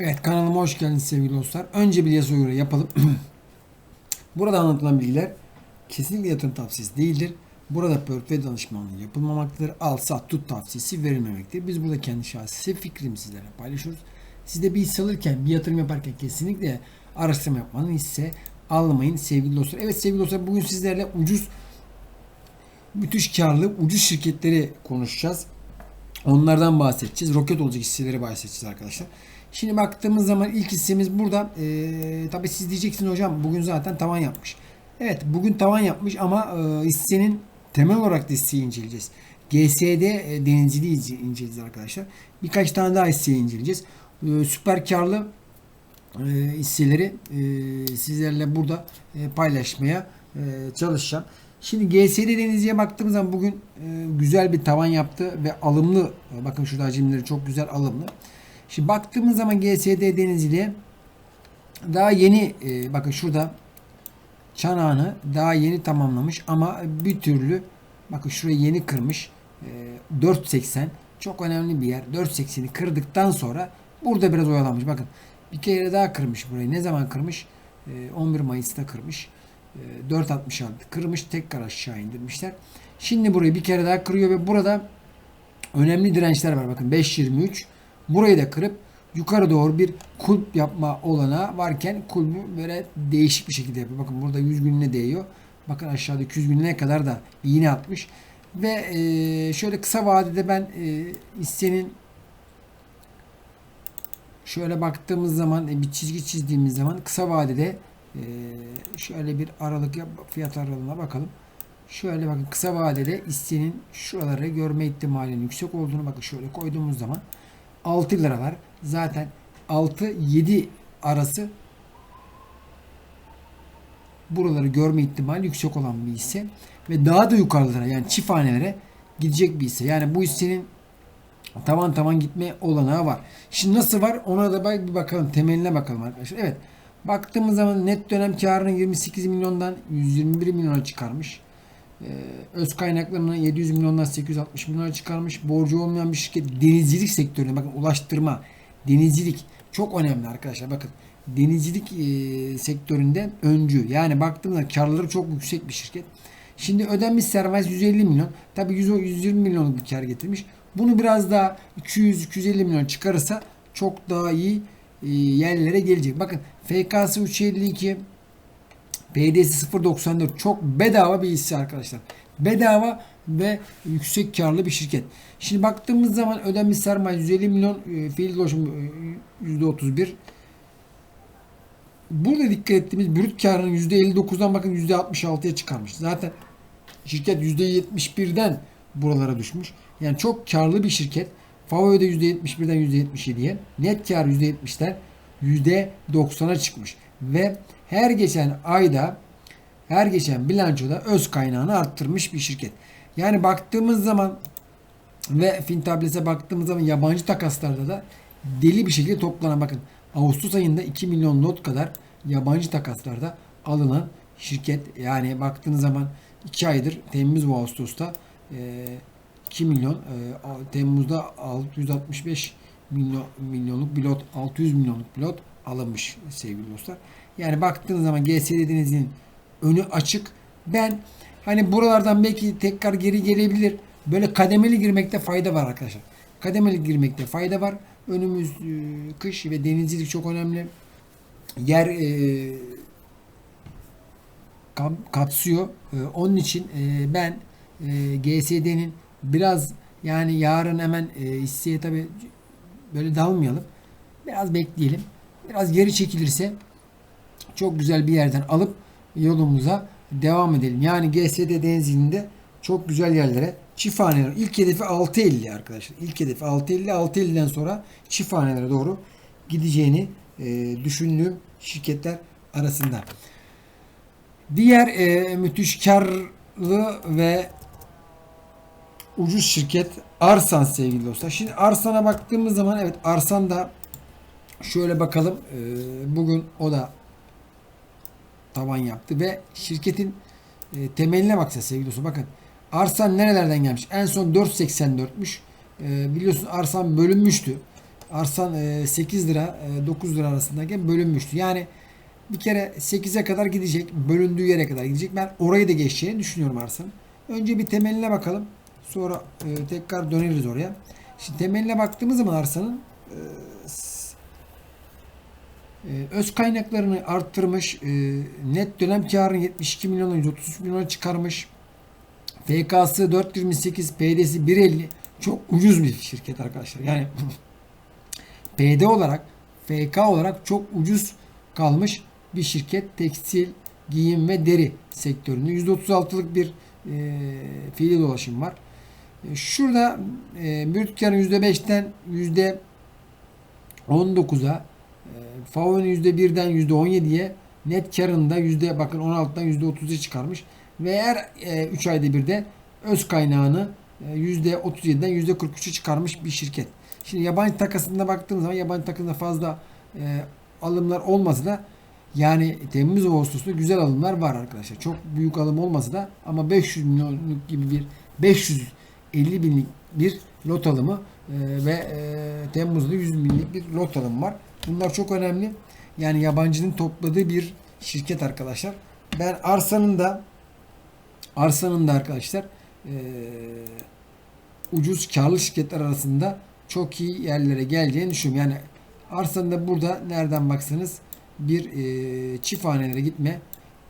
Evet kanalıma hoş geldiniz sevgili dostlar. Önce bir yasa göre yapalım. Burada anlatılan bilgiler kesinlikle yatırım tavsiyesi değildir. Burada portföy danışmanlığı yapılmamaktadır. Al sat tut tavsiyesi verilmemektedir. Biz burada kendi şahsi fikrimizi sizlerle paylaşıyoruz. Siz de bir hisse alırken, bir yatırım yaparken kesinlikle araştırma yapmanın hisse almayın sevgili dostlar. Evet sevgili dostlar bugün sizlerle ucuz müthiş karlı ucuz şirketleri konuşacağız. Onlardan bahsedeceğiz. Roket olacak hisseleri bahsedeceğiz arkadaşlar. Şimdi baktığımız zaman ilk hissemiz burada. Ee, tabii siz diyeceksiniz hocam bugün zaten tavan yapmış. Evet bugün tavan yapmış ama e, hissenin temel olarak da hisseyi inceleyeceğiz. GSD e, denizciliği ince- inceleyeceğiz arkadaşlar. Birkaç tane daha hisseyi inceleyeceğiz. E, süper karlı e, hisseleri e, sizlerle burada e, paylaşmaya e, çalışacağım. Şimdi GSD Denizli'ye baktığımız zaman bugün e, güzel bir tavan yaptı ve alımlı. e, Bakın şurada hacimleri çok güzel alımlı. Şimdi baktığımız zaman GSD Denizli'ye daha yeni e, bakın şurada çanağını daha yeni tamamlamış ama bir türlü bakın şurayı yeni kırmış. E, 4.80 çok önemli bir yer. 4.80'i kırdıktan sonra burada biraz oyalanmış. Bakın bir kere daha kırmış burayı. Ne zaman kırmış? E, 11 Mayıs'ta kırmış. E, 4.66 kırmış. Tekrar aşağı indirmişler. Şimdi burayı bir kere daha kırıyor ve burada önemli dirençler var. Bakın 5.23 burayı da kırıp yukarı doğru bir kulp yapma olanağı varken kulbü böyle değişik bir şekilde yapıyor. Bakın burada 100 gününe değiyor. Bakın aşağıda 200 gününe kadar da iğne atmış. Ve e, şöyle kısa vadede ben e, hissenin şöyle baktığımız zaman e, bir çizgi çizdiğimiz zaman kısa vadede e, şöyle bir aralık yap, fiyat aralığına bakalım. Şöyle bakın kısa vadede hissenin şuraları görme ihtimalinin yüksek olduğunu bakın şöyle koyduğumuz zaman 6 lira var. Zaten 6-7 arası buraları görme ihtimali yüksek olan bir hisse ve daha da yukarılara yani çift gidecek bir hisse. Yani bu hissenin tavan tavan gitme olanağı var. Şimdi nasıl var ona da bir bakalım temeline bakalım arkadaşlar. Evet baktığımız zaman net dönem karını 28 milyondan 121 milyona çıkarmış. Ee, öz kaynaklarını 700 milyondan 860 milyona çıkarmış. Borcu olmayan bir şirket denizcilik sektöründe bakın ulaştırma, denizcilik çok önemli arkadaşlar. Bakın denizcilik e, sektöründe öncü. Yani baktığımda karları çok yüksek bir şirket. Şimdi ödenmiş sermayesi 150 milyon. Tabi 100, 120 milyonluk bir kar getirmiş. Bunu biraz daha 200-250 milyon çıkarırsa çok daha iyi e, yerlere gelecek. Bakın FK'sı 352 PD'si 0.94 çok bedava bir hisse arkadaşlar. Bedava ve yüksek karlı bir şirket. Şimdi baktığımız zaman ödenmiş sermaye 150 milyon e, fiil dolaşım e, %31. Burada dikkat ettiğimiz brüt karının %59'dan bakın %66'ya çıkarmış. Zaten şirket %71'den buralara düşmüş. Yani çok karlı bir şirket. Favo'da %71'den %77'ye. Net kar %70'den %90'a çıkmış. Ve her geçen ayda her geçen bilançoda öz kaynağını arttırmış bir şirket. Yani baktığımız zaman ve Fintables'e baktığımız zaman yabancı takaslarda da deli bir şekilde toplanan bakın Ağustos ayında 2 milyon not kadar yabancı takaslarda alınan şirket. Yani baktığınız zaman 2 aydır Temmuz ve Ağustos'ta e, 2 milyon Temmuz'da 665 milyon milyonluk bir lot 600 milyonluk bir lot alınmış sevgili dostlar. Yani baktığınız zaman GSD Denizli'nin önü açık. Ben hani buralardan belki tekrar geri gelebilir. Böyle kademeli girmekte fayda var arkadaşlar. Kademeli girmekte fayda var. Önümüz e, kış ve denizcilik çok önemli. Yer e, kap- kapsıyor. E, onun için e, ben e, GSD'nin biraz yani yarın hemen e, hisseye tabi böyle dalmayalım. Biraz bekleyelim. Biraz geri çekilirse çok güzel bir yerden alıp yolumuza devam edelim. Yani GSD denizliğinde çok güzel yerlere çift haneler. İlk hedefi 6.50 arkadaşlar. İlk hedefi 6.50. 6.50'den sonra çift hanelere doğru gideceğini e, düşündüğüm şirketler arasında. Diğer e, müthiş karlı ve ucuz şirket Arsan sevgili dostlar. Şimdi Arsan'a baktığımız zaman evet Arsan da şöyle bakalım. E, bugün o da tavan yaptı ve şirketin e, temeline baksa sevgili dostlar bakın Arsan nerelerden gelmiş? En son 4.84'müş. E, biliyorsunuz Arsan bölünmüştü. Arsan e, 8 lira e, 9 lira arasındayken bölünmüştü. Yani bir kere 8'e kadar gidecek. Bölündüğü yere kadar gidecek. Ben orayı da geçeceğini düşünüyorum arsanın. Önce bir temeline bakalım. Sonra e, tekrar döneriz oraya. Şimdi temeline baktığımız zaman arsanın e, e, öz kaynaklarını arttırmış. E, net dönem karını 72 milyona 133 milyona çıkarmış. FK'sı 4.28, PD'si 1.50. Çok ucuz bir şirket arkadaşlar. Yani PD olarak, FK olarak çok ucuz kalmış bir şirket. Tekstil, giyim ve deri sektöründe %36'lık bir e, fiili dolaşım var. E, Şurada e, brüt karın %5'ten %19'a, e, FAO'nun %1'den %17'ye, net karında yüzde bakın 16'dan %30'a çıkarmış ve her 3 ayda bir de öz kaynağını e, %37'den %43'e çıkarmış bir şirket. Şimdi yabancı takasına baktığımız zaman yabancı takasında fazla e, alımlar olmasa da yani Temmuz Ağustos'ta güzel alımlar var arkadaşlar. Çok büyük alım olmasa da ama 500 milyonluk gibi bir 550 binlik bir lot alımı e, ve e, Temmuz'da 100 binlik bir lot alımı var. Bunlar çok önemli. Yani yabancının topladığı bir şirket arkadaşlar. Ben arsanın da arsanın da arkadaşlar e, ucuz karlı şirketler arasında çok iyi yerlere geleceğini düşünüyorum. Yani arsanın da burada nereden baksanız bir e, çift gitme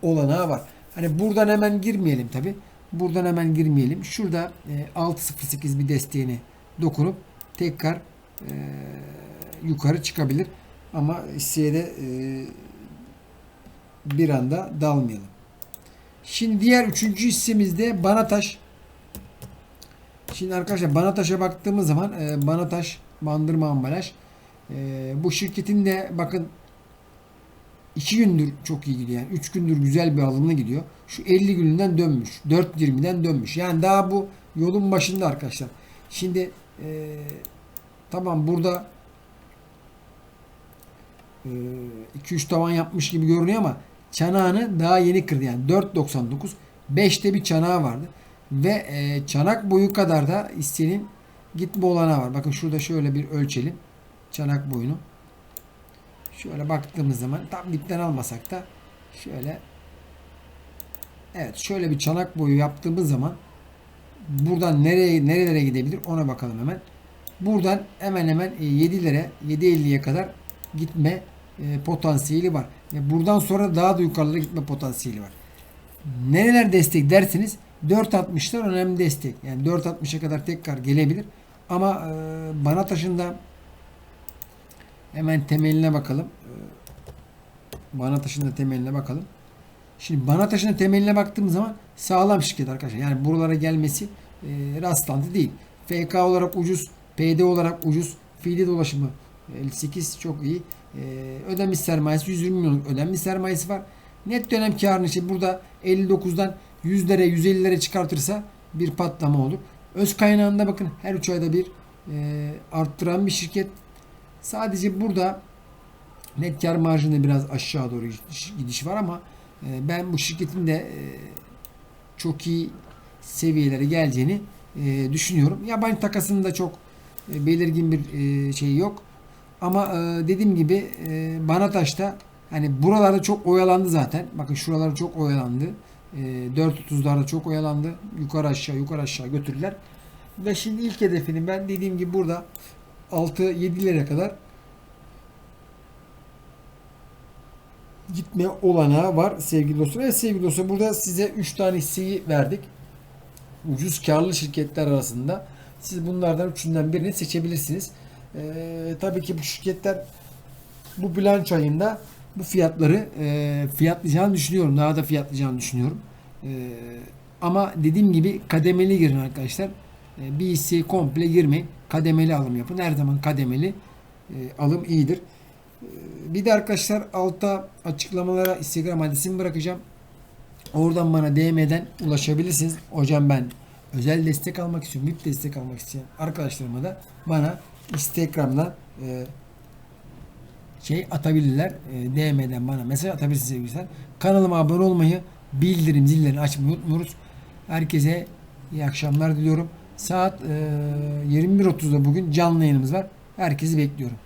olanağı var. Hani buradan hemen girmeyelim tabi. Buradan hemen girmeyelim. Şurada e, 6.08 bir desteğini dokunup tekrar e, yukarı çıkabilir. Ama hisseye e, bir anda dalmayalım. Şimdi diğer üçüncü hissemizde Banataş. Şimdi arkadaşlar Banataş'a baktığımız zaman e, Banataş bandırma ambalaj. E, bu şirketin de bakın 2 gündür çok iyi gidiyor. Yani 3 gündür güzel bir alımla gidiyor. Şu 50 gününden dönmüş. 4.20'den dönmüş. Yani daha bu yolun başında arkadaşlar. Şimdi e, tamam burada 2-3 tavan yapmış gibi görünüyor ama çanağını daha yeni kırdı. Yani 4.99 5'te bir çanağı vardı. Ve e, çanak boyu kadar da hissenin gitme olanağı var. Bakın şurada şöyle bir ölçelim. Çanak boyunu. Şöyle baktığımız zaman tam dipten almasak da şöyle Evet şöyle bir çanak boyu yaptığımız zaman buradan nereye nerelere gidebilir ona bakalım hemen. Buradan hemen hemen 7'lere 7.50'ye kadar gitme e, potansiyeli var. Ve buradan sonra daha da yukarılara gitme potansiyeli var. Nereler destek dersiniz 4.60'lar önemli destek. Yani 4.60'a kadar tekrar gelebilir. Ama e, bana taşında hemen temeline bakalım. E, bana taşında temeline bakalım. Şimdi bana temeline baktığımız zaman sağlam şirket arkadaşlar. Yani buralara gelmesi e, rastlantı değil. FK olarak ucuz, PD olarak ucuz, fiili dolaşımı 58 çok iyi. E, ödenmiş sermayesi 120 milyonluk ödenmiş sermayesi var. Net dönem karını işte burada 59'dan 100'lere 150'lere çıkartırsa bir patlama olur. Öz kaynağında bakın her 3 ayda bir e, arttıran bir şirket. Sadece burada net kar marjında biraz aşağı doğru gidiş, var ama e, ben bu şirketin de e, çok iyi seviyelere geleceğini e, düşünüyorum. Yabancı takasında çok e, belirgin bir şey yok. Ama dediğim gibi Banataş'ta hani buralarda çok oyalandı zaten. Bakın şuralar çok oyalandı. E, 4.30'larda çok oyalandı. Yukarı aşağı yukarı aşağı götürdüler. Ve şimdi ilk hedefini ben dediğim gibi burada 6-7'lere kadar gitme olanağı var sevgili dostlar. Evet sevgili dostlar burada size 3 tane hisseyi verdik. Ucuz karlı şirketler arasında. Siz bunlardan üçünden birini seçebilirsiniz. Ee, tabii ki bu şirketler bu bilanço ayında bu fiyatları e, fiyatlayacağını düşünüyorum. Daha da fiyatlayacağını düşünüyorum. E, ama dediğim gibi kademeli girin arkadaşlar. E, bir hisseye komple girmeyin. Kademeli alım yapın. Her zaman kademeli e, alım iyidir. E, bir de arkadaşlar altta açıklamalara Instagram adresimi bırakacağım. Oradan bana DM'den ulaşabilirsiniz. Hocam ben özel destek almak istiyorum. VIP destek almak isteyen arkadaşlarıma da bana Instagram'dan e, şey atabilirler. E, DM'den bana mesaj atabilirsiniz sevgili Kanalıma abone olmayı, bildirim zillerini açmayı unutmuyoruz. Herkese iyi akşamlar diliyorum. Saat e, 21.30'da bugün canlı yayınımız var. Herkesi bekliyorum.